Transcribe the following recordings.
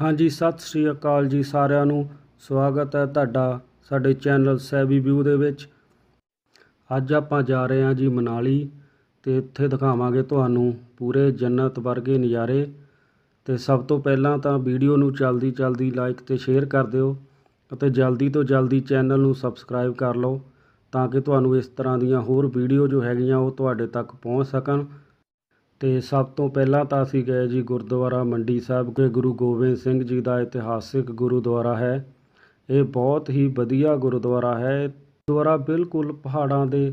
ਹਾਂਜੀ, ਸਤਿ ਸ੍ਰੀ ਅਕਾਲ ਜੀ ਸਾਰਿਆਂ ਨੂੰ। ਸਵਾਗਤ ਹੈ ਤੁਹਾਡਾ ਸਾਡੇ ਚੈਨਲ ਸੈਵੀ ਵਿਊ ਦੇ ਵਿੱਚ। ਅੱਜ ਆਪਾਂ ਜਾ ਰਹੇ ਹਾਂ ਜੀ ਮਨਾਲੀ ਤੇ ਇੱਥੇ ਦਿਖਾਵਾਂਗੇ ਤੁਹਾਨੂੰ ਪੂਰੇ ਜੰਨਤ ਵਰਗੇ ਨਜ਼ਾਰੇ। ਤੇ ਸਭ ਤੋਂ ਪਹਿਲਾਂ ਤਾਂ ਵੀਡੀਓ ਨੂੰ ਜਲਦੀ ਜਲਦੀ ਲਾਈਕ ਤੇ ਸ਼ੇਅਰ ਕਰ ਦਿਓ ਅਤੇ ਜਲਦੀ ਤੋਂ ਜਲਦੀ ਚੈਨਲ ਨੂੰ ਸਬਸਕ੍ਰਾਈਬ ਕਰ ਲਓ ਤਾਂ ਕਿ ਤੁਹਾਨੂੰ ਇਸ ਤਰ੍ਹਾਂ ਦੀਆਂ ਹੋਰ ਵੀਡੀਓ ਜੋ ਹੈਗੀਆਂ ਉਹ ਤੁਹਾਡੇ ਤੱਕ ਪਹੁੰਚ ਸਕਣ। ਅਤੇ ਸਭ ਤੋਂ ਪਹਿਲਾਂ ਤਾਂ ਅਸੀਂ ਗਏ ਜੀ ਗੁਰਦੁਆਰਾ ਮੰਡੀ ਸਾਹਿਬ, ਕਿ ਗੁਰੂ ਗੋਬਿੰਦ ਸਿੰਘ ਜੀ ਦਾ ਇਤਿਹਾਸਿਕ ਗੁਰਦੁਆਰਾ ਹੈ। ਇਹ ਬਹੁਤ ਹੀ ਵਧੀਆ ਗੁਰਦੁਆਰਾ ਹੈ। ਇਹ ਗੁਰਦੁਆਰਾ ਬਿਲਕੁਲ ਪਹਾੜਾਂ ਦੇ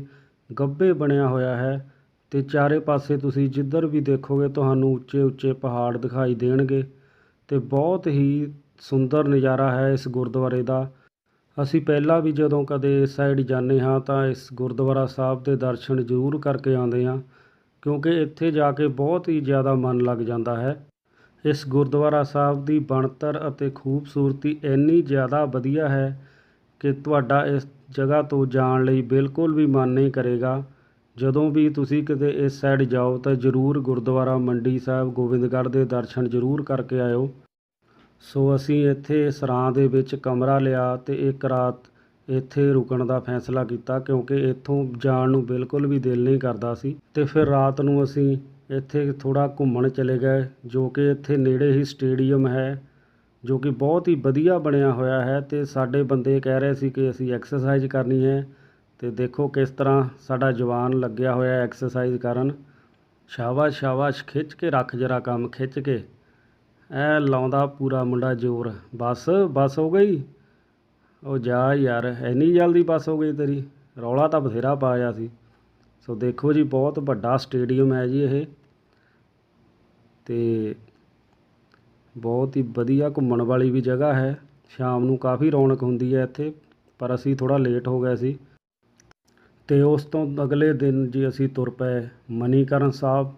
ਗੱਭੇ ਬਣਿਆ ਹੋਇਆ ਹੈ ਅਤੇ ਚਾਰੇ ਪਾਸੇ ਤੁਸੀਂ ਜਿੱਧਰ ਵੀ ਦੇਖੋਗੇ ਤੁਹਾਨੂੰ ਉੱਚੇ ਉੱਚੇ ਪਹਾੜ ਦਿਖਾਈ ਦੇਣਗੇ ਅਤੇ ਬਹੁਤ ਹੀ ਸੁੰਦਰ ਨਜ਼ਾਰਾ ਹੈ ਇਸ ਗੁਰਦੁਆਰੇ ਦਾ। ਅਸੀਂ ਪਹਿਲਾਂ ਵੀ ਜਦੋਂ ਕਦੇ ਇਸ ਸਾਈਡ ਜਾਂਦੇ ਹਾਂ ਤਾਂ ਇਸ ਗੁਰਦੁਆਰਾ ਸਾਹਿਬ ਦੇ ਦਰਸ਼ਨ ਜ਼ਰੂਰ ਕਰਕੇ ਆਉਂਦੇ ਹਾਂ। ਕਿਉਂਕਿ ਇੱਥੇ ਜਾ ਕੇ ਬਹੁਤ ਹੀ ਜ਼ਿਆਦਾ ਮਨ ਲੱਗ ਜਾਂਦਾ ਹੈ। ਇਸ ਗੁਰਦੁਆਰਾ ਸਾਹਿਬ ਦੀ ਬਣਤਰ ਅਤੇ ਖੂਬਸੂਰਤੀ ਇੰਨੀ ਜ਼ਿਆਦਾ ਵਧੀਆ ਹੈ ਕਿ ਤੁਹਾਡਾ ਇਸ ਜਗ੍ਹਾ ਤੋਂ ਜਾਣ ਲਈ ਬਿਲਕੁਲ ਵੀ ਮਨ ਨਹੀਂ ਕਰੇਗਾ। ਜਦੋਂ ਵੀ ਤੁਸੀਂ ਕਿਤੇ ਇਸ ਸਾਈਡ ਜਾਓ ਤਾਂ ਜ਼ਰੂਰ ਗੁਰਦੁਆਰਾ ਮੰਡੀ ਸਾਹਿਬ ਗੋਬਿੰਦਗੜ੍ਹ ਦੇ ਦਰਸ਼ਨ ਜ਼ਰੂਰ ਕਰਕੇ ਆਇਓ। ਸੋ ਅਸੀਂ ਇੱਥੇ ਸਰਾਂ ਦੇ ਵਿੱਚ ਕਮਰਾ ਲਿਆ ਅਤੇ ਇੱਕ ਰਾਤ ਇੱਥੇ ਰੁਕਣ ਦਾ ਫੈਸਲਾ ਕੀਤਾ ਕਿਉਂਕਿ ਇੱਥੋਂ ਜਾਣ ਨੂੰ ਬਿਲਕੁਲ ਵੀ ਦਿਲ ਨਹੀਂ ਕਰਦਾ ਸੀ। ਅਤੇ ਫਿਰ ਰਾਤ ਨੂੰ ਅਸੀਂ ਇੱਥੇ ਥੋੜ੍ਹਾ ਘੁੰਮਣ ਚਲੇ ਗਏ, ਜੋ ਕਿ ਇੱਥੇ ਨੇੜੇ ਹੀ ਸਟੇਡੀਅਮ ਹੈ, ਜੋ ਕਿ ਬਹੁਤ ਹੀ ਵਧੀਆ ਬਣਿਆ ਹੋਇਆ ਹੈ। ਅਤੇ ਸਾਡੇ ਬੰਦੇ ਕਹਿ ਰਹੇ ਸੀ ਕਿ ਅਸੀਂ ਐਕਸਰਸਾਈਜ਼ ਕਰਨੀ ਹੈ। ਅਤੇ ਦੇਖੋ ਕਿਸ ਤਰ੍ਹਾਂ ਸਾਡਾ ਜਵਾਨ ਲੱਗਿਆ ਹੋਇਆ ਐਕਸਰਸਾਈਜ਼ ਕਰਨ। ਸ਼ਾਬਾਸ਼ ਸ਼ਾਬਾਸ਼, ਖਿੱਚ ਕੇ ਰੱਖ ਜਰਾ ਕੰਮ, ਖਿੱਚ ਕੇ। ਐ ਲਾਉਂਦਾ ਪੂਰਾ ਮੁੰਡਾ ਜ਼ੋਰ। ਬਸ ਬਸ ਹੋ ਗਈ? ਉਹ ਜਾ ਯਾਰ, ਇੰਨੀ ਜਲਦੀ ਪਾਸ ਹੋ ਗਈ ਤੇਰੀ। ਰੌਲਾ ਤਾਂ ਬਥੇਰਾ ਪਾਇਆ ਸੀ। ਸੋ ਦੇਖੋ ਜੀ, ਬਹੁਤ ਵੱਡਾ ਸਟੇਡੀਅਮ ਹੈ ਜੀ ਇਹ। ਤੇ ਬਹੁਤ ਹੀ ਵਧੀਆ ਘੁੰਮਣ ਵਾਲੀ ਵੀ ਜਗ੍ਹਾ ਹੈ। ਸ਼ਾਮ ਨੂੰ ਕਾਫੀ ਰੌਣਕ ਹੁੰਦੀ ਹੈ ਇੱਥੇ, ਪਰ ਅਸੀਂ ਥੋੜਾ ਲੇਟ ਹੋ ਗਏ ਸੀ। ਤੇ ਉਸ ਤੋਂ ਅਗਲੇ ਦਿਨ ਜੀ ਅਸੀਂ ਤੁਰ ਪਏ ਮਨੀਕਰਨ ਸਾਹਿਬ,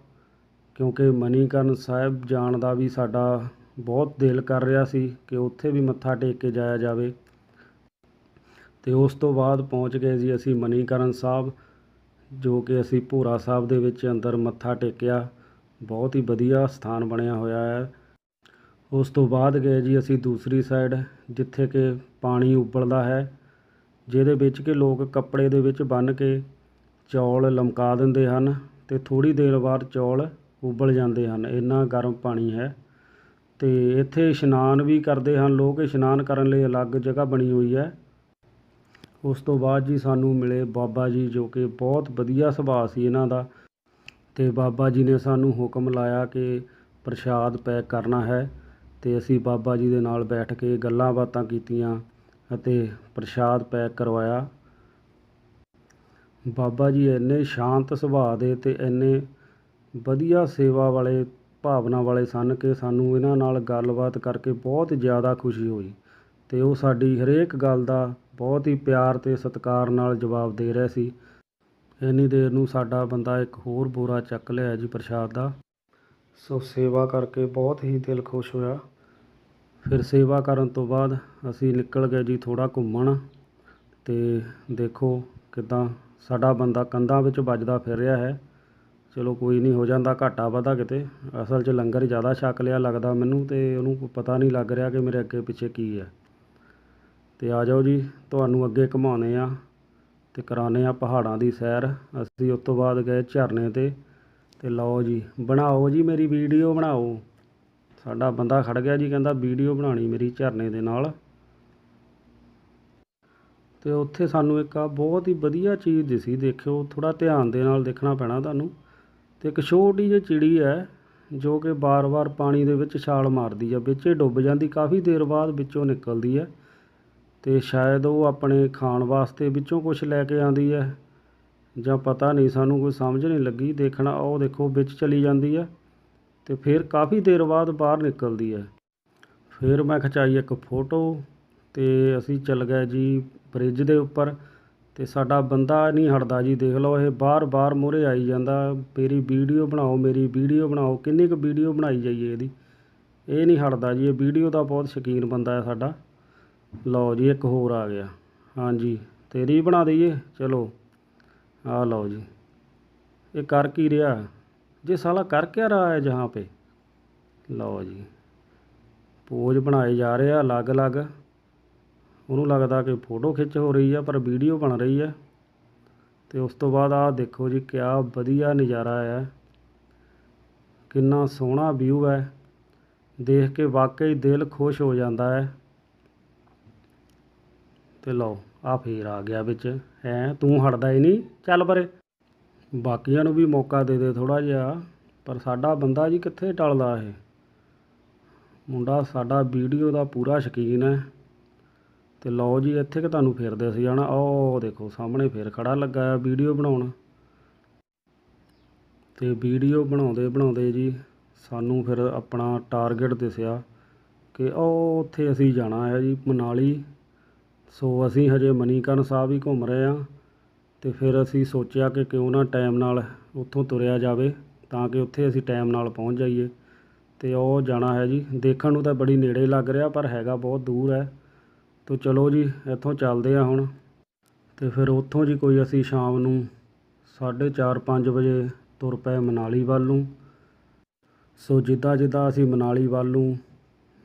ਕਿਉਂਕਿ ਮਨੀਕਰਨ ਸਾਹਿਬ ਜਾਣ ਦਾ ਵੀ ਸਾਡਾ ਬਹੁਤ ਦਿਲ ਕਰ ਰਿਹਾ ਸੀ ਕਿ ਉੱਥੇ ਵੀ ਮੱਥਾ ਟੇਕ ਕੇ ਜਾਇਆ ਜਾਵੇ। ਤੇ ਉਸ ਤੋਂ ਬਾਅਦ ਪਹੁੰਚ ਗਏ ਜੀ ਅਸੀਂ ਮਨੀਕਰਨ ਸਾਹਿਬ, ਜੋ ਕਿ ਅਸੀਂ ਭੋਰਾ ਸਾਹਿਬ ਦੇ ਵਿੱਚ ਅੰਦਰ ਮੱਥਾ ਟੇਕਿਆ। ਬਹੁਤ ਹੀ ਵਧੀਆ ਸਥਾਨ ਬਣਿਆ ਹੋਇਆ ਹੈ। ਉਸ ਤੋਂ ਬਾਅਦ ਗਏ ਜੀ ਅਸੀਂ ਦੂਸਰੀ ਸਾਈਡ ਜਿੱਥੇ ਕਿ ਪਾਣੀ ਉਬਲਦਾ ਹੈ, ਜਿਹਦੇ ਵਿੱਚ ਕਿ ਲੋਕ ਕੱਪੜੇ ਦੇ ਵਿੱਚ ਬੰਨ੍ਹ ਕੇ ਚੌਲ ਲਮਕਾ ਦਿੰਦੇ ਹਨ ਤੇ ਥੋੜੀ ਦੇਰ ਬਾਅਦ ਚੌਲ ਉਬਲ ਜਾਂਦੇ ਹਨ। ਇੰਨਾ ਗਰਮ ਪਾਣੀ ਹੈ ਤੇ ਇੱਥੇ ਇਸ਼ਨਾਨ ਵੀ ਕਰਦੇ ਹਨ ਲੋਕ। ਇਸ਼ਨਾਨ ਕਰਨ ਲਈ ਅਲੱਗ ਜਗ੍ਹਾ ਬਣੀ ਹੋਈ ਹੈ। ਉਸ ਤੋਂ ਬਾਅਦ ਜੀ ਸਾਨੂੰ ਮਿਲੇ ਬਾਬਾ ਜੀ ਜੋ ਕਿ ਬਹੁਤ ਵਧੀਆ ਸੁਭਾਅ ਸੀ ਇਹਨਾਂ ਦਾ ਤੇ ਬਾਬਾ ਜੀ ਨੇ ਸਾਨੂੰ ਹੁਕਮ ਲਾਇਆ ਕਿ ਪ੍ਰਸ਼ਾਦ ਪੈਕ ਕਰਨਾ ਹੈ ਤੇ ਅਸੀਂ ਬਾਬਾ ਜੀ ਦੇ ਨਾਲ ਬੈਠ ਕੇ ਗੱਲਾਂ ਬਾਤਾਂ ਕੀਤੀਆਂ ਅਤੇ ਪ੍ਰਸ਼ਾਦ ਪੈਕ ਕਰਵਾਇਆ। ਬਾਬਾ ਜੀ ਇੰਨੇ ਸ਼ਾਂਤ ਸੁਭਾਅ ਦੇ ਤੇ ਇੰਨੇ ਵਧੀਆ ਸੇਵਾ ਵਾਲੇ, ਭਾਵਨਾ ਵਾਲੇ ਸਨ ਕਿ ਸਾਨੂੰ ਇਹਨਾਂ ਨਾਲ ਗੱਲਬਾਤ ਕਰਕੇ ਬਹੁਤ ਜ਼ਿਆਦਾ ਖੁਸ਼ੀ ਹੋਈ ਤੇ ਉਹ ਸਾਡੀ ਹਰੇਕ ਗੱਲ ਦਾ ਬਹੁਤ ਹੀ ਪਿਆਰ ਅਤੇ ਸਤਿਕਾਰ ਨਾਲ ਜਵਾਬ ਦੇ ਰਿਹਾ ਸੀ। ਇੰਨੀ ਦੇਰ ਨੂੰ ਸਾਡਾ ਬੰਦਾ ਇੱਕ ਹੋਰ ਬੋਰਾ ਚੱਕ ਲਿਆ ਜੀ ਪ੍ਰਸ਼ਾਦ ਦਾ। ਸੋ ਸੇਵਾ ਕਰਕੇ ਬਹੁਤ ਹੀ ਦਿਲ ਖੁਸ਼ ਹੋਇਆ। ਫਿਰ ਸੇਵਾ ਕਰਨ ਤੋਂ ਬਾਅਦ ਅਸੀਂ ਨਿਕਲ ਗਏ ਜੀ ਥੋੜਾ ਘੁੰਮਣ ਤੇ ਦੇਖੋ ਕਿਦਾਂ ਸਾਡਾ ਬੰਦਾ ਕੰਧਾਂ ਵਿੱਚ ਵੱਜਦਾ ਫਿਰ ਰਿਹਾ ਹੈ। ਚਲੋ ਕੋਈ ਨਹੀਂ, ਹੋ ਜਾਂਦਾ ਘਾਟਾ ਵਾਧਾ ਕਿਤੇ। ਅਸਲ 'ਚ ਲੰਗਰ ਜ਼ਿਆਦਾ ਛਕ ਲਿਆ ਲੱਗਦਾ ਮੈਨੂੰ ਤੇ ਉਹਨੂੰ ਪਤਾ ਨਹੀਂ ਲੱਗ ਰਿਹਾ ਕਿ ਮੇਰੇ ਅੱਗੇ ਪਿੱਛੇ ਕੀ ਹੈ। ਅਤੇ ਆ ਜਾਓ ਜੀ, ਤੁਹਾਨੂੰ ਅੱਗੇ ਘੁਮਾਉਂਦੇ ਹਾਂ ਅਤੇ ਕਰਾਉਂਦੇ ਹਾਂ ਪਹਾੜਾਂ ਦੀ ਸੈਰ। ਅਸੀਂ ਉਸ ਤੋਂ ਬਾਅਦ ਗਏ ਝਰਨੇ ਤੇ ਅਤੇ ਲਓ ਜੀ, ਬਣਾਓ ਜੀ ਮੇਰੀ ਵੀਡੀਓ ਬਣਾਓ। ਸਾਡਾ ਬੰਦਾ ਖੜ ਗਿਆ ਜੀ, ਕਹਿੰਦਾ ਵੀਡੀਓ ਬਣਾਉਣੀ ਮੇਰੀ ਝਰਨੇ ਦੇ ਨਾਲ। ਤੇ ਉੱਥੇ ਸਾਨੂੰ ਇੱਕ ਆ ਬਹੁਤ ਹੀ ਵਧੀਆ ਚੀਜ਼ ਦਿਸੀ, ਦੇਖਿਓ ਥੋੜਾ ਧਿਆਨ ਦੇ ਨਾਲ ਦੇਖਣਾ ਪੈਣਾ ਤੁਹਾਨੂੰ। ਤੇ ਇੱਕ ਛੋਟੀ ਜਿਹੀ ਚਿੜੀ ਹੈ, ਜੋ ਕਿ ਬਾਰ-ਬਾਰ ਪਾਣੀ ਦੇ ਵਿੱਚ ਛਾਲ ਮਾਰਦੀ ਆ, ਵਿੱਚ ਡੁੱਬ ਜਾਂਦੀ, ਕਾਫੀ ਦੇਰ ਬਾਅਦ ਵਿੱਚੋਂ ਨਿਕਲਦੀ ਹੈ। ਅਤੇ ਸ਼ਾਇਦ ਉਹ ਆਪਣੇ ਖਾਣ ਵਾਸਤੇ ਵਿੱਚੋਂ ਕੁਛ ਲੈ ਕੇ ਆਉਂਦੀ ਹੈ। ਜਾਂ ਪਤਾ ਨਹੀਂ, ਸਾਨੂੰ ਕੋਈ ਸਮਝ ਨਹੀਂ ਲੱਗੀ। ਦੇਖਣਾ, ਉਹ ਦੇਖੋ, ਵਿੱਚ ਚਲੀ ਜਾਂਦੀ ਹੈ ਅਤੇ ਫਿਰ ਕਾਫੀ ਦੇਰ ਬਾਅਦ ਬਾਹਰ ਨਿਕਲਦੀ ਹੈ। ਫਿਰ ਮੈਂ ਖਿਚਾਈ ਇੱਕ ਫੋਟੋ ਅਤੇ ਅਸੀਂ ਚੱਲ ਗਏ ਜੀ ਬ੍ਰਿਜ ਦੇ ਉੱਪਰ ਅਤੇ ਸਾਡਾ ਬੰਦਾ ਨਹੀਂ ਹਟਦਾ ਜੀ। ਦੇਖ ਲਓ, ਇਹ ਬਾਰ-ਬਾਰ ਮੂਹਰੇ ਆਈ ਜਾਂਦਾ। ਮੇਰੀ ਵੀਡੀਓ ਬਣਾਓ, ਮੇਰੀ ਵੀਡੀਓ ਬਣਾਓ। ਕਿੰਨੀ ਕੁ ਵੀਡੀਓ ਬਣਾਈ ਜਾਈਏ ਇਹਦੀ? ਇਹ ਨਹੀਂ ਹਟਦਾ ਜੀ, ਇਹ ਵੀਡੀਓ ਦਾ ਬਹੁਤ ਸ਼ੌਕੀਨ ਬੰਦਾ ਹੈ ਸਾਡਾ। ਲਓ ਜੀ, ਇੱਕ ਹੋਰ ਆ ਗਿਆ। ਹਾਂਜੀ, ਤੇਰੀ ਵੀ ਬਣਾ ਦਈਏ? ਚਲੋ ਆ ਲਓ ਜੀ। ਇਹ ਕਰ ਕੀ ਰਿਹਾ? ਜੇ ਸਾਲਾ ਕਰ ਕਿਆ ਰਹਾ ਹੈ ਜਹਾਂ ਪੇ? ਲਓ ਜੀ, ਪੋਜ ਬਣਾਏ ਜਾ ਰਹੇ ਆ ਅਲੱਗ-ਅਲੱਗ। ਉਹਨੂੰ ਲੱਗਦਾ ਕਿ ਫੋਟੋ ਖਿੱਚ ਹੋ ਰਹੀ ਆ, ਪਰ ਵੀਡੀਓ ਬਣ ਰਹੀ ਆ। ਤੇ ਉਸ ਤੋਂ ਬਾਅਦ ਆ ਦੇਖੋ ਜੀ, ਕਿਆ ਵਧੀਆ ਨਜ਼ਾਰਾ ਆ। ਕਿੰਨਾ ਸੋਹਣਾ ਵਿਊ ਹੈ ਦੇਖ ਕੇ ਵਾਕਈ ਦਿਲ ਖੁਸ਼ ਹੋ ਜਾਂਦਾ ਹੈ। ਤੇ ਲਓ ਆ ਫੇਰ ਆ ਗਿਆ ਵਿੱਚ। ਹੈ, ਤੂੰ ਹਟਦਾ ਹੀ ਨਹੀਂ, ਚੱਲ ਪਰੇ। ਬਾਕੀਆਂ ਨੂੰ ਵੀ ਮੌਕਾ ਦੇ ਦੇ ਥੋੜਾ ਜਿਹਾ, ਪਰ ਸਾਡਾ ਬੰਦਾ ਜੀ ਕਿੱਥੇ ਟਲਦਾ ਇਹ? ਮੁੰਡਾ ਸਾਡਾ ਵੀਡੀਓ ਦਾ ਪੂਰਾ ਸ਼ੌਕੀਨ ਹੈ। ਤੇ ਲਓ ਜੀ, ਇੱਥੇ ਕਿ ਤੁਹਾਨੂੰ ਫੇਰਦੇ ਅਸੀਂ ਜਾਣਾ। ਉਹ ਦੇਖੋ, ਸਾਹਮਣੇ ਫੇਰ ਖੜਾ ਲੱਗਾ ਹੈ ਵੀਡੀਓ ਬਣਾਉਣ। ਤੇ ਵੀਡੀਓ ਬਣਾਉਂਦੇ ਬਣਾਉਂਦੇ ਜੀ, ਸਾਨੂੰ ਫਿਰ ਆਪਣਾ ਟਾਰਗੇਟ ਦਿਸਿਆ ਕਿ ਉਹ ਉੱਥੇ ਅਸੀਂ ਜਾਣਾ ਹੈ ਜੀ, ਮਨਾਲੀ। ਸੋ ਅਸੀਂ ਹਜੇ ਮਨੀਕਰਨ ਸਾਹਿਬ ਹੀ ਘੁੰਮ ਰਹੇ ਹਾਂ ਅਤੇ ਫਿਰ ਅਸੀਂ ਸੋਚਿਆ ਕਿ ਕਿਉਂ ਨਾ ਟਾਈਮ ਨਾਲ ਉੱਥੋਂ ਤੁਰਿਆ ਜਾਵੇ ਤਾਂ ਕਿ ਉੱਥੇ ਅਸੀਂ ਟਾਈਮ ਨਾਲ ਪਹੁੰਚ ਜਾਈਏ। ਅਤੇ ਉਹ ਜਾਣਾ ਹੈ ਜੀ। ਦੇਖਣ ਨੂੰ ਤਾਂ ਬੜੀ ਨੇੜੇ ਲੱਗ ਰਿਹਾ, ਪਰ ਹੈਗਾ ਬਹੁਤ ਦੂਰ ਹੈ। ਤੋ ਚਲੋ ਜੀ, ਇੱਥੋਂ ਚੱਲਦੇ ਆ ਹੁਣ। ਅਤੇ ਫਿਰ ਉੱਥੋਂ ਜੀ ਕੋਈ ਅਸੀਂ ਸ਼ਾਮ ਨੂੰ 4:30 5 ਵਜੇ ਤੁਰ ਪਏ ਮਨਾਲੀ ਵੱਲ ਨੂੰ। ਸੋ ਜਿੱਦਾਂ ਜਿੱਦਾਂ ਅਸੀਂ ਮਨਾਲੀ ਵੱਲ ਨੂੰ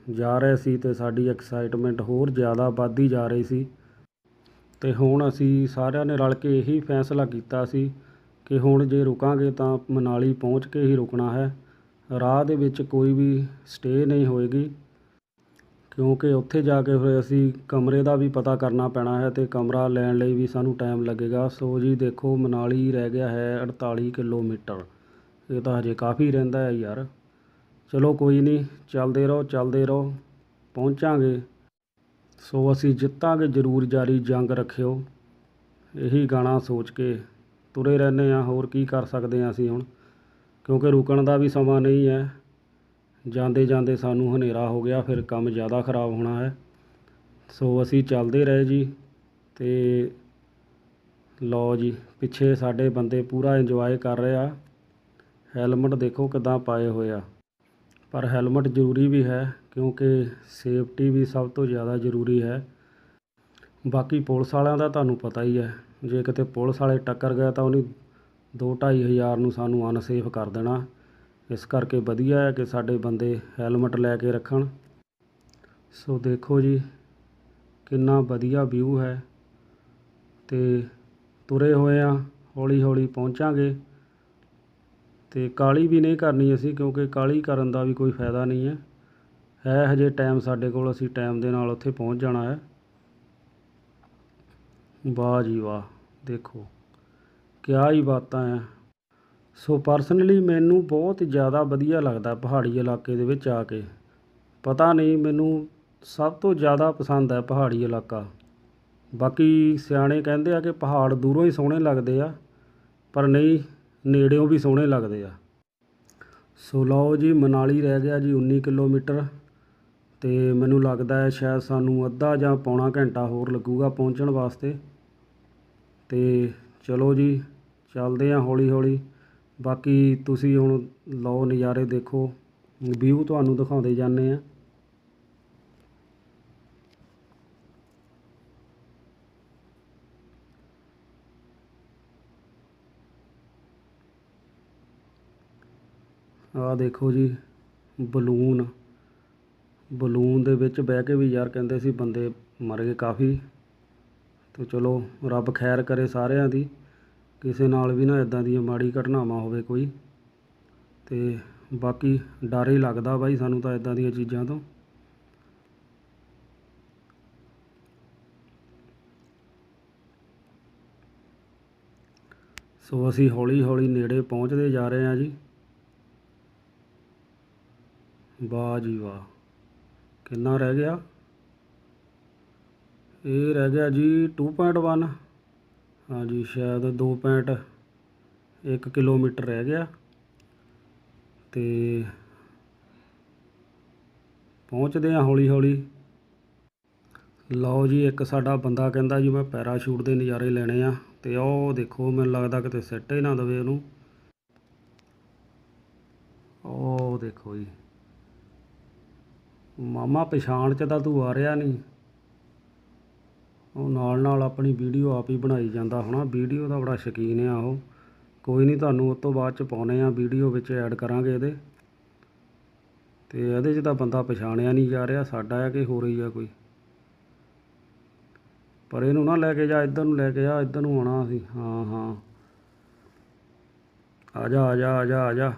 ਜਾ ਰਹੇ ਸੀ ਅਤੇ ਸਾਡੀ ਐਕਸਾਈਟਮੈਂਟ ਹੋਰ ਜ਼ਿਆਦਾ ਵੱਧਦੀ ਜਾ ਰਹੀ ਸੀ। ਅਤੇ ਹੁਣ ਅਸੀਂ ਸਾਰਿਆਂ ਨੇ ਰਲ ਕੇ ਇਹੀ ਫੈਸਲਾ ਕੀਤਾ ਸੀ ਕਿ ਹੁਣ ਜੇ ਰੁਕਾਂਗੇ ਤਾਂ ਮਨਾਲੀ ਪਹੁੰਚ ਕੇ ਹੀ ਰੁਕਣਾ ਹੈ। ਰਾਹ ਦੇ ਵਿੱਚ ਕੋਈ ਵੀ ਸਟੇ ਨਹੀਂ ਹੋਏਗੀ, ਕਿਉਂਕਿ ਉੱਥੇ ਜਾ ਕੇ ਫਿਰ ਅਸੀਂ ਕਮਰੇ ਦਾ ਵੀ ਪਤਾ ਕਰਨਾ ਪੈਣਾ ਹੈ ਅਤੇ ਕਮਰਾ ਲੈਣ ਲਈ ਵੀ ਸਾਨੂੰ ਟਾਈਮ ਲੱਗੇਗਾ। ਸੋ ਜੀ ਦੇਖੋ ਮਨਾਲੀ ਰਹਿ ਗਿਆ ਹੈ 48 ਕਿਲੋਮੀਟਰ। ਇਹ ਤਾਂ ਹਜੇ ਕਾਫੀ ਰਹਿੰਦਾ ਹੈ ਯਾਰ। ਚਲੋ ਕੋਈ ਨਹੀਂ, ਚੱਲਦੇ ਰਹੋ ਚੱਲਦੇ ਰਹੋ, ਪਹੁੰਚਾਂਗੇ। ਸੋ ਅਸੀਂ ਜਿੱਤਾਂਗੇ, ਜ਼ਰੂਰ ਜਾਰੀ ਜੰਗ ਰੱਖਿਓ। ਇਹੀ ਗਾਣਾ ਸੋਚ ਕੇ ਤੁਰੇ ਰਹਿੰਦੇ ਆ ਹੋਰ ਕੀ ਕਰ ਸਕਦੇ ਆ ਅਸੀਂ ਹੁਣ? ਕਿਉਂਕਿ ਰੁਕਣ ਦਾ ਵੀ ਸਮਾਂ ਨਹੀਂ ਹੈ। ਜਾਂਦੇ ਜਾਂਦੇ ਸਾਨੂੰ ਹਨੇਰਾ ਹੋ ਗਿਆ, ਫਿਰ ਕੰਮ ਜ਼ਿਆਦਾ ਖਰਾਬ ਹੋਣਾ ਹੈ। ਸੋ ਅਸੀਂ ਚੱਲਦੇ ਰਹੇ ਜੀ ਤੇ ਲਓ ਜੀ, ਪਿੱਛੇ ਸਾਡੇ ਬੰਦੇ ਪੂਰਾ ਇੰਜੋਏ ਕਰ ਰਹੇ ਆ। ਹੈਲਮਟ ਦੇਖੋ ਕਿੱਦਾਂ ਪਾਏ ਹੋਏ ਆ। ਪਰ ਹੈਲਮਟ ਜ਼ਰੂਰੀ ਵੀ ਹੈ ਕਿਉਂਕਿ ਸੇਫਟੀ ਵੀ ਸਭ ਤੋਂ ਜ਼ਿਆਦਾ ਜ਼ਰੂਰੀ ਹੈ। ਬਾਕੀ ਪੁਲਿਸ ਵਾਲਿਆਂ ਦਾ ਤੁਹਾਨੂੰ ਪਤਾ ਹੀ ਹੈ, ਜੇ ਕਿਤੇ ਪੁਲਿਸ ਵਾਲੇ ਟੱਕਰ ਗਏ ਤਾਂ ਉਹਨੇ ਦੋ ਢਾਈ ਹਜ਼ਾਰ ਨੂੰ ਸਾਨੂੰ ਅਨਸੇਫ ਕਰ ਦੇਣਾ। ਇਸ ਕਰਕੇ ਵਧੀਆ ਹੈ ਕਿ ਸਾਡੇ ਬੰਦੇ ਹੈਲਮਟ ਲੈ ਕੇ ਰੱਖਣ। ਸੋ ਦੇਖੋ ਜੀ, ਕਿੰਨਾ ਵਧੀਆ ਵਿਊ ਹੈ ਤੇ ਤੁਰੇ ਹੋਏ ਆ ਹੌਲੀ ਹੌਲੀ ਪਹੁੰਚਾਂਗੇ। ਅਤੇ ਕਾਹਲੀ ਵੀ ਨਹੀਂ ਕਰਨੀ ਅਸੀਂ, ਕਿਉਂਕਿ ਕਾਹਲੀ ਕਰਨ ਦਾ ਵੀ ਕੋਈ ਫਾਇਦਾ ਨਹੀਂ ਹੈ। ਹੈ ਹਜੇ ਟਾਈਮ ਸਾਡੇ ਕੋਲ, ਅਸੀਂ ਟਾਈਮ ਦੇ ਨਾਲ ਉੱਥੇ ਪਹੁੰਚ ਜਾਣਾ ਹੈ। ਵਾਹ ਜੀ ਵਾਹ, ਦੇਖੋ, ਕਿਆ ਹੀ ਬਾਤਾਂ ਹੈ। ਸੋ ਪਰਸਨਲੀ ਮੈਨੂੰ ਬਹੁਤ ਜ਼ਿਆਦਾ ਵਧੀਆ ਲੱਗਦਾ ਪਹਾੜੀ ਇਲਾਕੇ ਦੇ ਵਿੱਚ ਆ ਕੇ। ਪਤਾ ਨਹੀਂ, ਮੈਨੂੰ ਸਭ ਤੋਂ ਜ਼ਿਆਦਾ ਪਸੰਦ ਹੈ ਪਹਾੜੀ ਇਲਾਕਾ। ਬਾਕੀ ਸਿਆਣੇ ਕਹਿੰਦੇ ਆ ਕਿ ਪਹਾੜ ਦੂਰੋਂ ਹੀ ਸੋਹਣੇ ਲੱਗਦੇ ਆ, ਪਰ ਨਹੀਂ ਨੇੜਿਓਂ ਵੀ ਸੋਹਣੇ ਲੱਗਦੇ ਆ। ਸੋ ਲਓ ਜੀ, ਮਨਾਲੀ ਰਹਿ ਗਿਆ ਜੀ 19 ਕਿਲੋਮੀਟਰ। ਤੇ ਮੈਨੂੰ ਲੱਗਦਾ ਹੈ ਸ਼ਾਇਦ ਸਾਨੂੰ ਅੱਧਾ ਜਾਂ ਪੌਣਾ ਘੰਟਾ ਹੋਰ ਲੱਗੂਗਾ ਪਹੁੰਚਣ ਵਾਸਤੇ। ਤੇ ਚਲੋ ਜੀ, ਚੱਲਦੇ ਹਾਂ ਹੌਲੀ ਹੌਲੀ ਬਾਕੀ ਤੁਸੀਂ ਹੁਣ ਲਓ ਨਜ਼ਾਰੇ ਦੇਖੋ। ਵਿਊ ਤੁਹਾਨੂੰ ਦਿਖਾਉਂਦੇ ਜਾਂਦੇ ਆ ਆਹ ਦੇਖੋ ਜੀ, ਬਲੂਨ। ਬਲੂਨ ਦੇ ਵਿੱਚ ਬਹਿ ਕੇ ਵੀ ਯਾਰ ਕਹਿੰਦੇ ਸੀ ਬੰਦੇ ਮਰ ਗਏ ਕਾਫੀ। ਤੇ ਚਲੋ, ਰੱਬ ਖੈਰ ਕਰੇ ਸਾਰਿਆਂ ਦੀ, ਕਿਸੇ ਨਾਲ ਵੀ ਨਾ ਇਦਾਂ ਦੀਆਂ ਮਾੜੀ ਘਟਨਾਵਾਂ ਹੋਵੇ ਕੋਈ। ਤੇ ਬਾਕੀ ਡਰ ਹੀ ਲੱਗਦਾ ਬਾਈ ਸਾਨੂੰ ਤਾਂ ਇਦਾਂ ਦੀਆਂ ਚੀਜ਼ਾਂ ਤੋਂ। ਸੋ ਅਸੀਂ ਹੌਲੀ ਹੌਲੀ ਨੇੜੇ ਪਹੁੰਚਦੇ ਜਾ ਰਹੇ ਹਾਂ ਜੀ। ਵਾਹ ਜੀ ਵਾਹ। ਕਿੰਨਾ ਰਹਿ ਗਿਆ? ਇਹ ਰਹਿ ਗਿਆ ਜੀ 2.1 ਹਾਂਜੀ ਸ਼ਾਇਦ 2.1 ਕਿਲੋਮੀਟਰ ਰਹਿ ਗਿਆ। ਤੇ ਪਹੁੰਚਦੇ ਹਾਂ ਹੌਲੀ ਹੌਲੀ ਲਓ ਜੀ, ਇੱਕ ਸਾਡਾ ਬੰਦਾ ਕਹਿੰਦਾ ਜੀ, ਮੈਂ ਪੈਰਾਸ਼ੂਟ ਦੇ ਨਜ਼ਾਰੇ ਲੈਣੇ ਆ। ਤੇ ਉਹ ਦੇਖੋ, ਮੈਨੂੰ ਲੱਗਦਾ ਕਿਤੇ ਸਿੱਟ ਹੀ ਨਾ ਦਵੇ ਉਹਨੂੰ। ਉਹ ਦੇਖੋ ਜੀ। ਮਾਮਾ ਪਛਾਣ ਚ ਤਾਂ ਤੂੰ ਆ ਰਿਹਾ ਨਹੀਂ ਉਹ ਨਾਲ ਨਾਲ ਆਪਣੀ ਵੀਡੀਓ ਆਪ ਹੀ ਬਣਾਈ ਜਾਂਦਾ ਹੋਣਾ। ਵੀਡੀਓ ਦਾ ਬੜਾ ਸ਼ੌਕੀਨ ਆ ਉਹ। ਕੋਈ ਨਹੀਂ ਤੁਹਾਨੂੰ ਉਸ ਤੋਂ ਬਾਅਦ ਚ ਪਾਉਨੇ ਆ ਵੀਡੀਓ ਵਿੱਚ ਐਡ ਕਰਾਂਗੇ ਇਹਦੇ। ਤੇ ਇਹਦੇ 'ਚ ਤਾਂ ਬੰਦਾ ਪਛਾਣਿਆ ਨਹੀਂ ਜਾ ਰਿਹਾ। ਸਾਡਾ ਆ ਕਿ ਹੋ ਰਹੀ ਆ ਕੋਈ। ਪਰ ਇਹਨੂੰ ਨਾ ਲੈ ਕੇ ਜਾ, ਇੱਧਰ ਨੂੰ ਲੈ ਕੇ ਜਾ ਇੱਧਰ ਨੂੰ ਆਉਣਾ ਅਸੀਂ। ਹਾਂ ਹਾਂ। ਆ ਜਾ ਆ ਜਾ ਆ ਜਾ ਆ ਜਾ।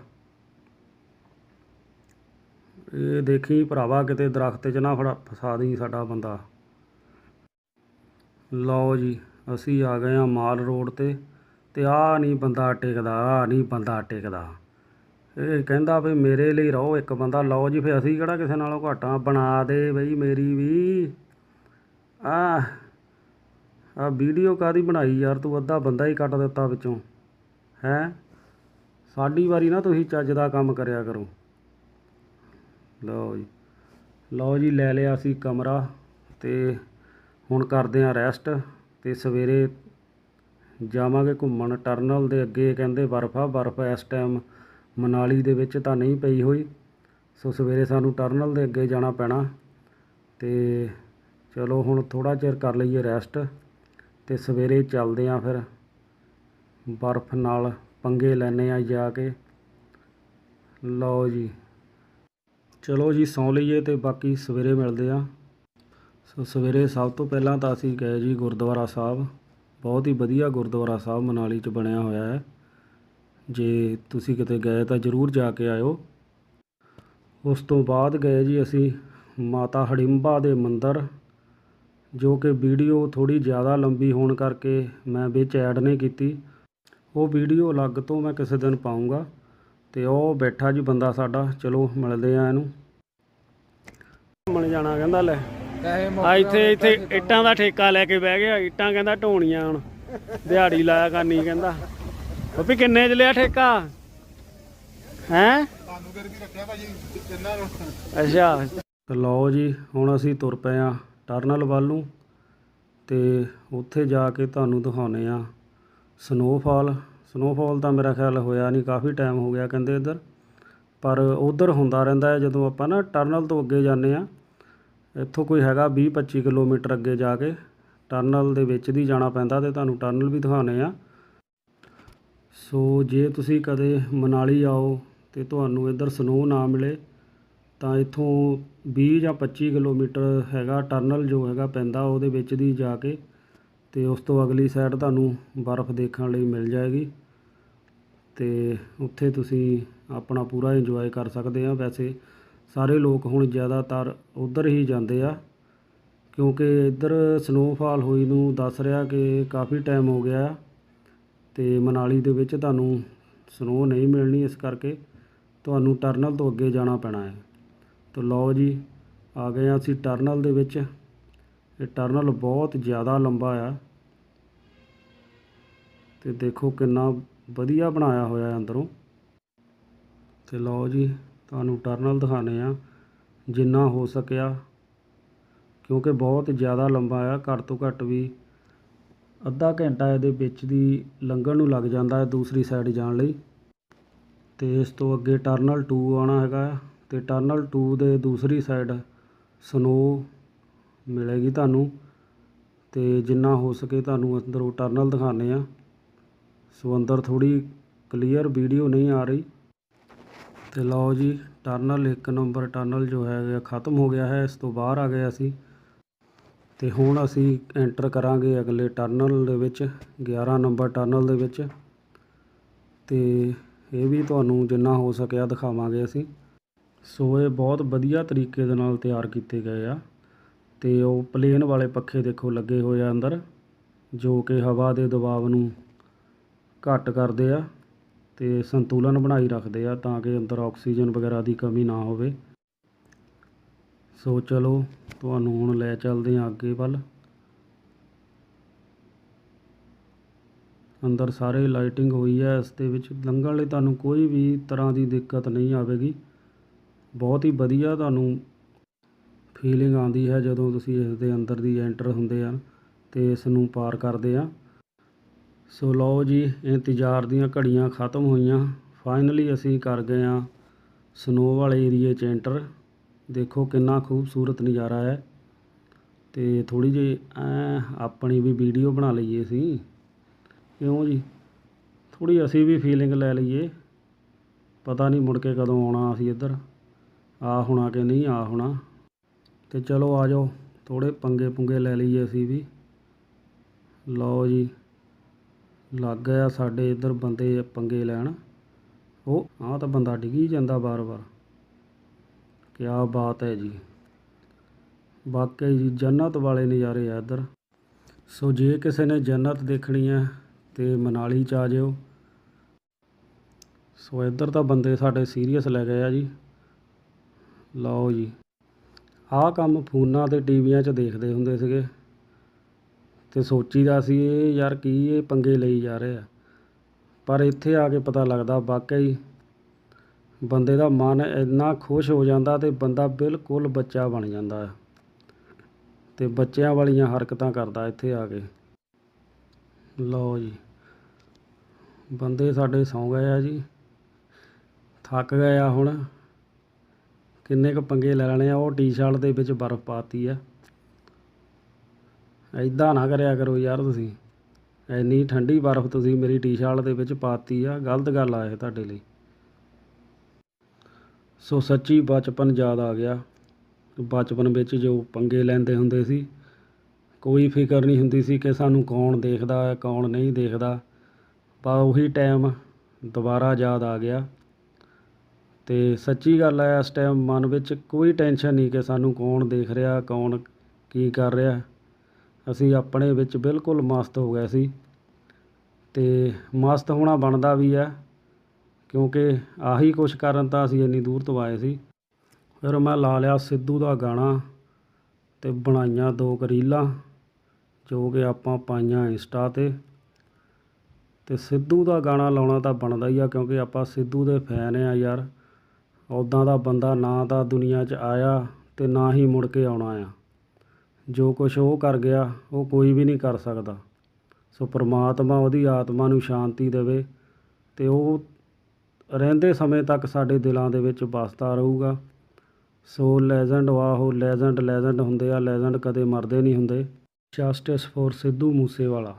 ਇਹ ਦੇਖੀ ਭਰਾਵਾ ਕਿਤੇ ਦਰਖਤ 'ਚ ਨਾ ਫੜਾ, ਫਸਾ ਦੇਈ ਸਾਡਾ ਬੰਦਾ। ਲਓ ਜੀ, ਅਸੀਂ ਆ ਗਏ ਆ ਮਾਲ ਰੋਡ ਤੇ ਤੇ ਆ ਨਹੀਂ ਬੰਦਾ ਟਿਕਦਾ ਆ ਨਹੀਂ ਬੰਦਾ ਟਿਕਦਾ। ਇਹ ਕਹਿੰਦਾ ਵੀ ਮੇਰੇ ਲਈ ਰਹੋ ਇੱਕ ਬੰਦਾ, ਲਓ ਜੀ ਫੇ ਅਸੀਂ ਕਿਹੜਾ ਕਿਸੇ ਨਾਲੋਂ ਘਾਟਾ ਬਣਾ ਦੇ ਬਈ ਮੇਰੀ ਵੀ। ਆ ਆ ਵੀਡੀਓ ਕਾਦੀ ਬਣਾਈ ਯਾਰ ਤੂੰ? ਅੱਧਾ ਬੰਦਾ ਹੀ ਕੱਟ ਦਿੱਤਾ ਵਿੱਚੋਂ। ਹੈ? ਸਾਡੀ ਵਾਰੀ ਨਾ ਤੁਸੀਂ ਚੱਜ ਦਾ ਕੰਮ ਕਰਿਆ ਕਰੋ। ਲਓ ਜੀ। ਲਓ ਜੀ, ਲੈ ਲਿਆ ਅਸੀਂ ਕਮਰਾ ਤੇ ਹੁਣ ਕਰਦੇ ਆ ਰੈਸਟ ਤੇ ਸਵੇਰੇ ਜਾਵਾਂਗੇ ਘੁੰਮਣ। ਟਰਨਲ ਦੇ ਅੱਗੇ ਕਹਿੰਦੇ ਬਰਫ਼ ਆ, ਬਰਫ਼ ਇਸ ਟਾਈਮ ਮਨਾਲੀ ਦੇ ਵਿੱਚ ਤਾਂ ਨਹੀਂ ਪਈ ਹੋਈ। ਸੋ ਸਵੇਰੇ ਸਾਨੂੰ ਟਰਨਲ ਦੇ ਅੱਗੇ ਜਾਣਾ ਪੈਣਾ ਤੇ ਚਲੋ ਹੁਣ ਥੋੜਾ ਚਿਰ ਕਰ ਲਈਏ ਰੈਸਟ ਤੇ ਸਵੇਰੇ ਚੱਲਦੇ ਆ ਫਿਰ ਬਰਫ਼ ਨਾਲ ਪੰਗੇ ਲੈਣੇ ਆ ਜਾ ਕੇ। ਲਓ ਜੀ। ਚਲੋ ਜੀ, ਸੌਂ ਲਈਏ ਤੇ ਬਾਕੀ ਸਵੇਰੇ ਮਿਲਦੇ ਆ। ਸੋ ਸਵੇਰੇ ਸਭ ਤੋਂ ਪਹਿਲਾਂ ਤਾਂ ਅਸੀਂ ਗਏ ਜੀ ਗੁਰਦੁਆਰਾ ਸਾਹਿਬ। ਬਹੁਤ ਹੀ ਵਧੀਆ ਗੁਰਦੁਆਰਾ ਸਾਹਿਬ ਮਨਾਲੀ 'ਚ ਬਣਿਆ ਹੋਇਆ ਹੈ। ਜੇ ਤੁਸੀਂ ਕਿਤੇ ਗਏ ਤਾਂ ਜ਼ਰੂਰ ਜਾ ਕੇ ਆਇਓ। ਉਸ ਤੋਂ ਬਾਅਦ ਗਏ ਜੀ ਅਸੀਂ ਮਾਤਾ ਹੜਿੰਬਾ ਦੇ ਮੰਦਿਰ, ਜੋ ਕਿ ਵੀਡੀਓ ਥੋੜੀ ਜ਼ਿਆਦਾ ਲੰਬੀ ਹੋਣ ਕਰਕੇ ਮੈਂ ਵਿੱਚ ਐਡ ਨਹੀਂ ਕੀਤੀ। ਉਹ ਵੀਡੀਓ ਅਲੱਗ ਤੋਂ ਮੈਂ ਕਿਸੇ ਦਿਨ ਪਾਉਂਗਾ ਤੇ ਉਹ ਬੈਠਾ ਜੀ ਬੰਦਾ ਸਾਡਾ। ਚਲੋ, ਮਿਲਦੇ ਆ ਇਹਨੂੰ। ਘੁੰਮਣ ਜਾਣਾ ਕਹਿੰਦਾ ਲੈ। ਆ ਇੱਥੇ ਇੱਥੇ ਇੱਟਾਂ ਦਾ ਠੇਕਾ ਲੈ ਕੇ ਬਹਿ ਗਿਆ। ਇੱਟਾਂ ਕਹਿੰਦਾ ਢੋਣੀਆਂ ਹੁਣ। ਦਿਹਾੜੀ ਲਾਇਆ ਕਰਨੀ ਕਹਿੰਦਾ। ਬੱਬੀ ਕਿੰਨੇ ਚ ਲਿਆ ਠੇਕਾ? ਹੈ? ਤੁਹਾਨੂੰ ਫਿਰ ਰੱਖਿਆ ਭਾਜੀ ਤਿੰਨਾਂ ਅੱਛਾ। ਤੇ ਲਓ ਜੀ, ਹੁਣ ਅਸੀਂ ਤੁਰ ਪਏ ਆ ਟਰਨਲ ਵੱਲ ਨੂੰ। ਤੇ ਉੱਥੇ ਜਾ ਕੇ ਤੁਹਾਨੂੰ ਦਿਖਾਉਨੇ ਆ ਸਨੋਫਾਲ ਸਨੋਫਾਲ ਤਾਂ ਮੇਰਾ ਖਿਆਲ ਹੋਇਆ ਨਹੀਂ, ਕਾਫੀ ਟਾਈਮ ਹੋ ਗਿਆ ਕਹਿੰਦੇ ਇੱਧਰ। ਪਰ ਉਧਰ ਹੁੰਦਾ ਰਹਿੰਦਾ ਹੈ, ਜਦੋਂ ਆਪਾਂ ਨਾ ਟਰਨਲ ਤੋਂ ਅੱਗੇ ਜਾਂਦੇ ਆ ਇੱਥੋਂ ਕੋਈ ਹੈਗਾ 20 25 ਕਿਲੋਮੀਟਰ ਅੱਗੇ ਜਾ ਕੇ ਟਰਨਲ ਦੇ ਵਿੱਚ ਦੀ ਜਾਣਾ ਪੈਂਦਾ ਤੇ ਤੁਹਾਨੂੰ ਟਰਨਲ ਵੀ ਦਿਖਾਉਨੇ ਆ। ਸੋ ਜੇ ਤੁਸੀਂ ਕਦੇ ਮਨਾਲੀ ਆਓ ਤੇ ਤੁਹਾਨੂੰ ਇੱਧਰ ਸਨੋ ਨਾ ਮਿਲੇ, ਤਾਂ ਇੱਥੋਂ 20 ਜਾਂ 25 ਕਿਲੋਮੀਟਰ ਹੈਗਾ ਟਰਨਲ ਜੋ ਹੈਗਾ ਪੈਂਦਾ, ਉਹਦੇ ਵਿੱਚ ਦੀ ਜਾ ਕੇ ਅਤੇ ਉਸ ਤੋਂ ਅਗਲੀ ਸਾਈਡ ਤੁਹਾਨੂੰ ਬਰਫ਼ ਦੇਖਣ ਲਈ ਮਿਲ ਜਾਏਗੀ। ਅਤੇ ਉੱਥੇ ਤੁਸੀਂ ਆਪਣਾ ਪੂਰਾ ਇੰਜੋਏ ਕਰ ਸਕਦੇ ਆ। ਵੈਸੇ ਸਾਰੇ ਲੋਕ ਹੁਣ ਜ਼ਿਆਦਾਤਰ ਉੱਧਰ ਹੀ ਜਾਂਦੇ ਆ, ਕਿਉਂਕਿ ਇੱਧਰ ਸਨੋਫਾਲ ਹੋਈ ਨੂੰ ਦੱਸ ਰਿਹਾ ਕਿ ਕਾਫੀ ਟਾਈਮ ਹੋ ਗਿਆ ਆ ਤੇ ਮਨਾਲੀ ਦੇ ਵਿੱਚ ਤੁਹਾਨੂੰ ਸਨੋ ਨਹੀਂ ਮਿਲਣੀ ਇਸ ਕਰਕੇ ਤੁਹਾਨੂੰ ਟਰਨਲ ਤੋਂ ਅੱਗੇ ਜਾਣਾ ਪੈਣਾ ਹੈ। ਤਾਂ ਲਓ ਜੀ, ਆ ਗਏ ਹਾਂ ਅਸੀਂ ਟਰਨਲ ਦੇ ਵਿੱਚ। ਇਹ ਟਰਨਲ ਬਹੁਤ ਜ਼ਿਆਦਾ ਲੰਬਾ ਆ। ਤੇ ਦੇਖੋ ਕਿੰਨਾ ਵਧੀਆ ਬਣਾਇਆ ਹੋਇਆ ਅੰਦਰੋਂ। ਤੇ ਲਓ ਜੀ, ਤੁਹਾਨੂੰ ਟਰਨਲ ਦਿਖਾਣੇ ਆ ਜਿੰਨਾ ਹੋ ਸਕਿਆ। ਕਿਉਂਕਿ ਬਹੁਤ ਜ਼ਿਆਦਾ ਲੰਬਾ ਆ, ਘੱਟ ਤੋਂ ਘੱਟ ਵੀ ਅੱਧਾ ਘੰਟਾ ਇਹਦੇ ਵਿੱਚ ਦੀ ਲੰਘਣ ਨੂੰ ਲੱਗ ਜਾਂਦਾ ਹੈ ਦੂਸਰੀ ਸਾਈਡ ਜਾਣ ਲਈ। ਤੇ ਇਸ ਤੋਂ ਅੱਗੇ ਟਰਨਲ 2 ਆਉਣਾ ਹੈਗਾ ਆ ਤੇ ਟਰਨਲ 2 ਦੇ ਦੂਸਰੀ ਸਾਈਡ ਸਨੋ ਮਿਲੇਗੀ ਤੁਹਾਨੂੰ ਅਤੇ ਜਿੰਨਾ ਹੋ ਸਕੇ ਤੁਹਾਨੂੰ ਅੰਦਰੋਂ ਟਰਨਲ ਦਿਖਾਉਂਦੇ ਹਾਂ। ਸੋ ਅੰਦਰ ਥੋੜ੍ਹੀ ਕਲੀਅਰ ਵੀਡੀਓ ਨਹੀਂ ਆ ਰਹੀ। ਤੇ ਲਓ ਜੀ, ਟਰਨਲ ਇੱਕ ਨੰਬਰ ਟਰਨਲ ਜੋ ਹੈ ਖਤਮ ਹੋ ਗਿਆ ਹੈ, ਇਸ ਤੋਂ ਬਾਹਰ ਆ ਗਏ ਅਸੀਂ। ਤੇ ਹੁਣ ਅਸੀਂ ਐਂਟਰ ਕਰਾਂਗੇ ਅਗਲੇ ਟਰਨਲ ਦੇ ਵਿੱਚ 11 ਨੰਬਰ ਟਰਨਲ ਦੇ ਵਿੱਚ। ਤੇ ਇਹ ਵੀ ਤੁਹਾਨੂੰ ਜਿੰਨਾ ਹੋ ਸਕਿਆ ਦਿਖਾਵਾਂਗੇ ਅਸੀਂ। ਸੋ ਇਹ ਬਹੁਤ ਵਧੀਆ ਤਰੀਕੇ ਦੇ ਨਾਲ ਤਿਆਰ ਕੀਤੇ ਗਏ ਆ। ਅਤੇ ਉਹ ਪਲੇਨ ਵਾਲੇ ਪੱਖੇ ਦੇਖੋ ਲੱਗੇ ਹੋਏ ਆ ਅੰਦਰ, ਜੋ ਕਿ ਹਵਾ ਦੇ ਦਬਾਅ ਨੂੰ ਘੱਟ ਕਰਦੇ ਆ ਅਤੇ ਸੰਤੁਲਨ ਬਣਾਈ ਰੱਖਦੇ ਆ ਤਾਂ ਕਿ ਅੰਦਰ ਆਕਸੀਜਨ ਵਗੈਰਾ ਦੀ ਕਮੀ ਨਾ ਹੋਵੇ। ਸੋ ਚਲੋ, ਤੁਹਾਨੂੰ ਹੁਣ ਲੈ ਚੱਲਦੇ ਹਾਂ ਅੱਗੇ ਵੱਲ। ਅੰਦਰ ਸਾਰੇ ਲਾਈਟਿੰਗ ਹੋਈ ਹੈ ਇਸ ਦੇ ਵਿੱਚ ਲੰਘਣ ਲਈ ਤੁਹਾਨੂੰ ਕੋਈ ਵੀ ਤਰ੍ਹਾਂ ਦੀ ਦਿੱਕਤ ਨਹੀਂ ਆਵੇਗੀ। ਬਹੁਤ ਹੀ ਵਧੀਆ ਤੁਹਾਨੂੰ ਫੀਲਿੰਗ ਆਉਂਦੀ ਹੈ ਜਦੋਂ ਤੁਸੀਂ ਇਸ ਦੇ ਅੰਦਰ ਦੀ ਐਂਟਰ ਹੁੰਦੇ ਆ ਤੇ ਇਸ ਨੂੰ ਪਾਰ ਕਰਦੇ ਹਾਂ ਸੋ ਲਓ ਜੀ, ਇੰਤਜ਼ਾਰ ਦੀਆਂ ਘੜੀਆਂ ਖਤਮ ਹੋਈਆਂ। ਫਾਈਨਲੀ ਅਸੀਂ ਕਰ ਗਏ ਹਾਂ ਸਨੋ ਵਾਲੇ ਏਰੀਏ 'ਚ ਐਂਟਰ ਦੇਖੋ ਕਿੰਨਾ ਖੂਬਸੂਰਤ ਨਜ਼ਾਰਾ ਹੈ। ਅਤੇ ਥੋੜ੍ਹੀ ਜਿਹੀ, ਐ ਆਪਣੀ ਵੀ ਵੀਡੀਓ ਬਣਾ ਲਈਏ ਅਸੀਂ। ਕਿਉਂ ਜੀ? ਥੋੜ੍ਹੀ ਅਸੀਂ ਵੀ ਫੀਲਿੰਗ ਲੈ ਲਈਏ। ਪਤਾ ਨਹੀਂ ਮੁੜ ਕੇ ਕਦੋਂ ਆਉਣਾ ਅਸੀਂ ਇੱਧਰ। ਆ ਹੋਣਾ ਕਿ ਨਹੀਂ ਆ ਹੋਣਾ। ਤੇ ਚਲੋ ਆ ਜਾਓ ਥੋੜੇ ਪੰਗੇ ਪੁੰਗੇ ਲੈ ਲਈਏ ਅਸੀਂ ਵੀ। ਲਓ ਜੀ, ਲੱਗ ਗਿਆ ਸਾਡੇ ਇੱਧਰ ਬੰਦੇ ਪੰਗੇ ਲੈਣ। ਉਹ, ਆਹ ਤਾਂ ਬੰਦਾ ਡਿੱਗੀ ਜਾਂਦਾ ਬਾਰ-ਬਾਰ। ਕਿਆ ਬਾਤ ਹੈ ਜੀ। ਵਾਕਈ ਜੀ, ਜੰਨਤ ਵਾਲੇ ਨਜ਼ਾਰੇ ਆ ਇੱਧਰ। ਸੋ ਜੇ ਕਿਸੇ ਨੇ ਜੰਨਤ ਦੇਖਣੀ ਹੈ, ਤੇ ਮਨਾਲੀ ਚ ਆ ਜਿਓ। ਸੋ ਇੱਧਰ ਤਾਂ ਬੰਦੇ ਸਾਡੇ ਸੀਰੀਅਸ ਲੈ ਗਏ ਆ ਜੀ। ਲਓ ਜੀ। ਆਹ ਕੰਮ ਫੋਨਾਂ ਤੇ ਟੀਵੀਆਂ 'ਚ ਦੇਖਦੇ ਹੁੰਦੇ ਸੀਗੇ। ਤੇ ਸੋਚੀਦਾ ਸੀ ਇਹ ਯਾਰ ਕੀ ਇਹ ਪੰਗੇ ਲਈ ਜਾ ਰਹੇ ਆ। ਪਰ ਇੱਥੇ ਆ ਕੇ ਪਤਾ ਲੱਗਦਾ ਵਾਕਿਆ ਵਾਕਈ ਬੰਦੇ ਦਾ ਮਨ ਇੰਨਾ ਖੁਸ਼ ਹੋ ਜਾਂਦਾ ਅਤੇ ਬੰਦਾ ਬਿਲਕੁਲ ਬੱਚਾ ਬਣ ਜਾਂਦਾ ਹੈ ਤੇ ਬੱਚਿਆਂ ਵਾਲੀਆਂ ਹਰਕਤਾਂ ਕਰਦਾ ਇੱਥੇ ਆ ਕੇ। ਲਓ ਜੀ, ਬੰਦੇ ਸਾਡੇ ਸੌਂ ਗਏ ਆ ਜੀ, ਥੱਕ ਗਏ ਆ ਹੁਣ। ਕਿੰਨੇ ਕੁ ਪੰਗੇ ਲੈ ਲੈਣੇ ਆ, ਉਹ ਟੀ-ਸ਼ਰਟ ਦੇ ਵਿੱਚ ਬਰਫ਼ ਪਾਤੀ ਆ। ਐਦਾਂ ਨਾ ਕਰਿਆ ਕਰੋ ਯਾਰ ਤੁਸੀਂ। ਐਨੀ ਠੰਡੀ ਬਰਫ਼ ਤੁਸੀਂ ਮੇਰੀ ਟੀ-ਸ਼ਰਟ ਦੇ ਵਿੱਚ ਪਾਤੀ ਆ, ਗਲਤ ਗੱਲ ਆ ਇਹ ਤੁਹਾਡੇ ਲਈ। ਸੋ ਸੱਚੀ ਬਚਪਨ ਯਾਦ ਆ ਗਿਆ। ਬਚਪਨ ਵਿੱਚ ਜੋ ਪੰਗੇ ਲੈਂਦੇ ਹੁੰਦੇ ਸੀ, ਕੋਈ ਫਿਕਰ ਨਹੀਂ ਹੁੰਦੀ ਸੀ ਕਿ ਸਾਨੂੰ ਕੌਣ ਦੇਖਦਾ ਹੈ, ਕੌਣ ਨਹੀਂ ਦੇਖਦਾ। ਪਰ ਉਹੀ ਟਾਈਮ ਦੁਬਾਰਾ ਯਾਦ ਆ ਗਿਆ। ਅਤੇ ਸੱਚੀ ਗੱਲ ਹੈ, ਇਸ ਟਾਈਮ ਮਨ ਵਿੱਚ ਕੋਈ ਟੈਨਸ਼ਨ ਨਹੀਂ ਕਿ ਸਾਨੂੰ ਕੌਣ ਦੇਖ ਰਿਹਾ, ਕੌਣ ਕੀ ਕਰ ਰਿਹਾ। ਅਸੀਂ ਆਪਣੇ ਵਿੱਚ ਬਿਲਕੁਲ ਮਸਤ ਹੋ ਗਏ ਸੀ ਅਤੇ ਮਸਤ ਹੋਣਾ ਬਣਦਾ ਵੀ ਹੈ, ਕਿਉਂਕਿ ਆਹੀ ਕੁਛ ਕਰਨ ਤਾਂ ਅਸੀਂ ਇੰਨੀ ਦੂਰ ਤੋਂ ਆਏ ਸੀ। ਫਿਰ ਮੈਂ ਲਾ ਲਿਆ ਸਿੱਧੂ ਦਾ ਗਾਣਾ ਅਤੇ ਬਣਾਈਆਂ ਦੋ ਕੁ ਰੀਲਾਂ, ਜੋ ਕਿ ਆਪਾਂ ਪਾਈਆਂ ਇੰਸਟਾ ਤੇ। ਅਤੇ ਸਿੱਧੂ ਦਾ ਗਾਣਾ ਲਾਉਣਾ ਤਾਂ ਬਣਦਾ ਹੀ ਆ, ਕਿਉਂਕਿ ਆਪਾਂ ਸਿੱਧੂ ਦੇ ਫੈਨ ਆ ਯਾਰ। ਉੱਦਾਂ ਦਾ ਬੰਦਾ ਨਾ ਤਾਂ ਦੁਨੀਆ 'ਚ ਆਇਆ ਅਤੇ ਨਾ ਹੀ ਮੁੜ ਕੇ ਆਉਣਾ ਆ। ਜੋ ਕੁਛ ਉਹ ਕਰ ਗਿਆ, ਉਹ ਕੋਈ ਵੀ ਨਹੀਂ ਕਰ ਸਕਦਾ। ਸੋ ਪਰਮਾਤਮਾ ਉਹਦੀ ਆਤਮਾ ਨੂੰ ਸ਼ਾਂਤੀ ਦੇਵੇ ਅਤੇ ਉਹ ਰਹਿੰਦੇ ਸਮੇਂ ਤੱਕ ਸਾਡੇ ਦਿਲਾਂ ਦੇ ਵਿੱਚ ਵਸਦਾ ਰਹੂਗਾ। ਸੋ ਲੈਜੈਂਡ ਵਾਹੋ, ਲੈਜੈਂਡ ਲੈਜੈਂਡ ਹੁੰਦੇ ਆ, ਲੈਜੈਂਡ ਕਦੇ ਮਰਦੇ ਨਹੀਂ ਹੁੰਦੇ। Justice for Sidhu Moosewala.